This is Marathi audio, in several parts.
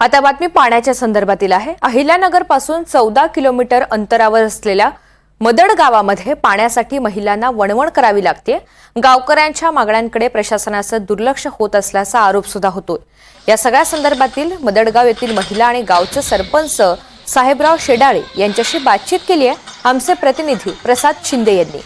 आता बातमी पाण्याच्या संदर्भातील आहे. अहिल्यानगरपासून चौदा किलोमीटर अंतरावर असलेल्या मदड गावामध्ये पाण्यासाठी महिलांना वणवण करावी लागते. गावकऱ्यांच्या मागण्यांकडे प्रशासनाचं दुर्लक्ष होत असल्याचा आरोप सुद्धा होतोय. या सगळ्या संदर्भातील मदडगाव येथील महिला आणि गावचे सरपंच साहेबराव शेडाळे यांच्याशी बातचीत केली आहे. आमचे प्रतिनिधी प्रसाद शिंदे यांनी.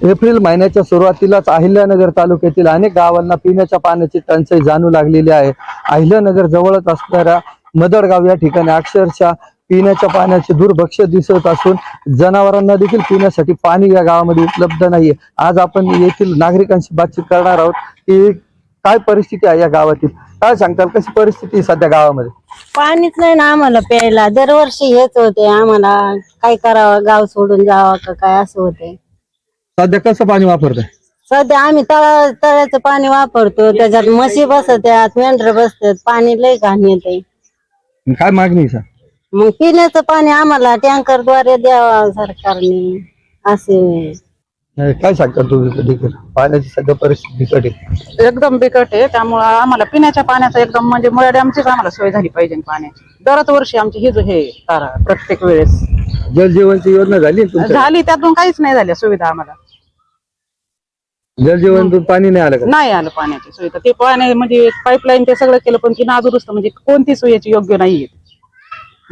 एप्रिल महिन्याच्या सुरुवातीलाच अहिल्यानगर तालुक्यातील अनेक गावांना पिण्याच्या पाण्याची टंचाई जाणू लागलेली आहे. अहिल्यानगर जवळच असणाऱ्या मदडगाव या ठिकाणी अक्षरशः पिण्याच्या पाण्याचे दुर्भक्ष दिसत असून जनावरांना देखील पिण्यासाठी पाणी या गावामध्ये उपलब्ध नाहीये. आज आपण येथील नागरिकांशी बातचीत करणार आहोत की काय परिस्थिती आहे या गावातील. काय सांगताल कशी परिस्थिती सध्या गावामध्ये? पाणीच नाही ना आम्हाला प्यायला. दरवर्षी हेच होते आम्हाला. काय करावं गाव सोडून जावं का काय असं होते. सध्या कसं पाणी वापरताय? सध्या आम्ही तळा तळ्याचं पाणी वापरतो त्याच्यात म्हशी बसत्यात मेंढर बसतात पाणी लय घाण येते काय मागणी आहे, सर? मग पिण्याचं पाणी आम्हाला टँकरद्वारे द्यावा सरकारने असे. काय सांगता तुम्ही देखील पाण्याची सध्या परिस्थिती बिकट आहे. एकदम बिकट आहे त्यामुळं आम्हाला पिण्याच्या पाण्याचा एकदम म्हणजे मुळे डॅमचीच आम्हाला सोय झाली पाहिजे पाण्याची. दरच वर्षी आमची ही जो हे तारा प्रत्येक वेळेस. जलजीवनची योजना झाली ना तुमच्या झाली त्यातून काहीच नाही झाल्या सुविधा आम्हाला. जलजीवन पाणी नाही आलं का? नाही आलं पाण्याची सुविधा ते पाणी म्हणजे पाईपलाईन ते सगळं केलं पण ती नादुरुस्त म्हणजे कोणती सोयीची योग्य नाहीये.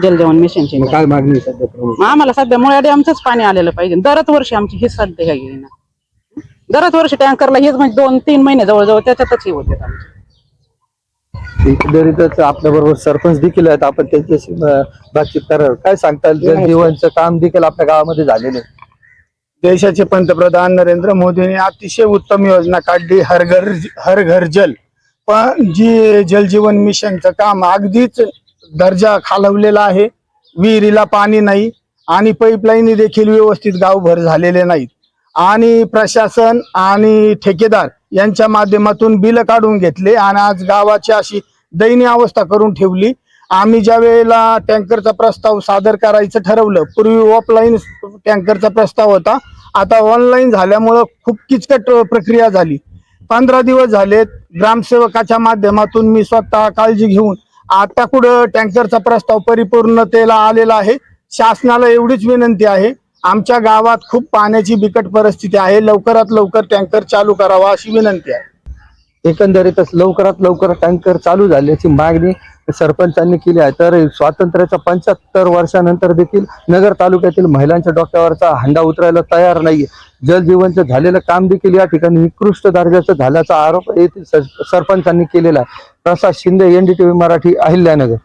जलजीवन मिशनची मग काय मागणी आहे सध्या प्रमुख? आम्हाला सध्या मुळे डॅमचंच पाणी आलेलं पाहिजे. दरच वर्षी आमची ही सध्या काही येईना. दरच वर्षी टँकरला हेच म्हणजे दोन तीन महिने जवळजवळ त्याच्यातच हे होते आमचे. एकंदरीतच आपल्या बरोबर सरपंच देखील आहेत. आपण त्यांच्याशी अं, बातचीत करणार. काय सांगता येईल? जलजीवनचं काम देखील आपल्या गावामध्ये झालेलं आहे. देशाचे पंतप्रधान नरेंद्र मोदींनी अतिशय उत्तम योजना काढली हर घर हर घर जल. पण जी जलजीवन मिशनचं काम अगदीच दर्जा खालवलेला आहे. विहिरीला पाणी नाही आणि पाईपलाईन देखील व्यवस्थित गावभर झालेले नाहीत. आणि प्रशासन आणि ठेकेदार यांच्या माध्यमातून बिल काढून घेतले आणि आज गावाची अशी दयनीय अवस्था करून ठेवली. आम्ही ज्या वेळेला टँकरचा प्रस्ताव सादर करायचं ठरवलं पूर्वी ऑफलाईन टँकरचा प्रस्ताव होता. आता ऑनलाईन झाल्यामुळं खूप किचकट प्रक्रिया झाली. पंधरा दिवस झालेत ग्रामसेवकाच्या माध्यमातून मी स्वतः काळजी घेऊन आता कुठं टँकरचा प्रस्ताव परिपूर्णतेला आलेला आहे शासनाला एवढीच विनंती आहे. आमच्या गावात खूप पाण्याची बिकट परिस्थिती आहे लवकरात लवकर टँकर चालू करावा अशी विनंती आहे. एकंदरीतच लवकरात लवकर टँकर चालू झाल्याची मागणी सरपंचांनी केली आहे. तर स्वातंत्र्याच्या पंच्याहत्तर वर्षानंतर देखील नगर तालुक्यातील महिलांच्या डोक्यावरचा हंडा उतरायला तयार नाहीये. जलजीवनचं झालेलं काम देखील या ठिकाणी निकृष्ट दर्जाचं झाल्याचा आरोप येथील सरपंचांनी केलेला आहे. प्रसाद शिंदे एनडीटीव्ही मराठी अहिल्यानगर.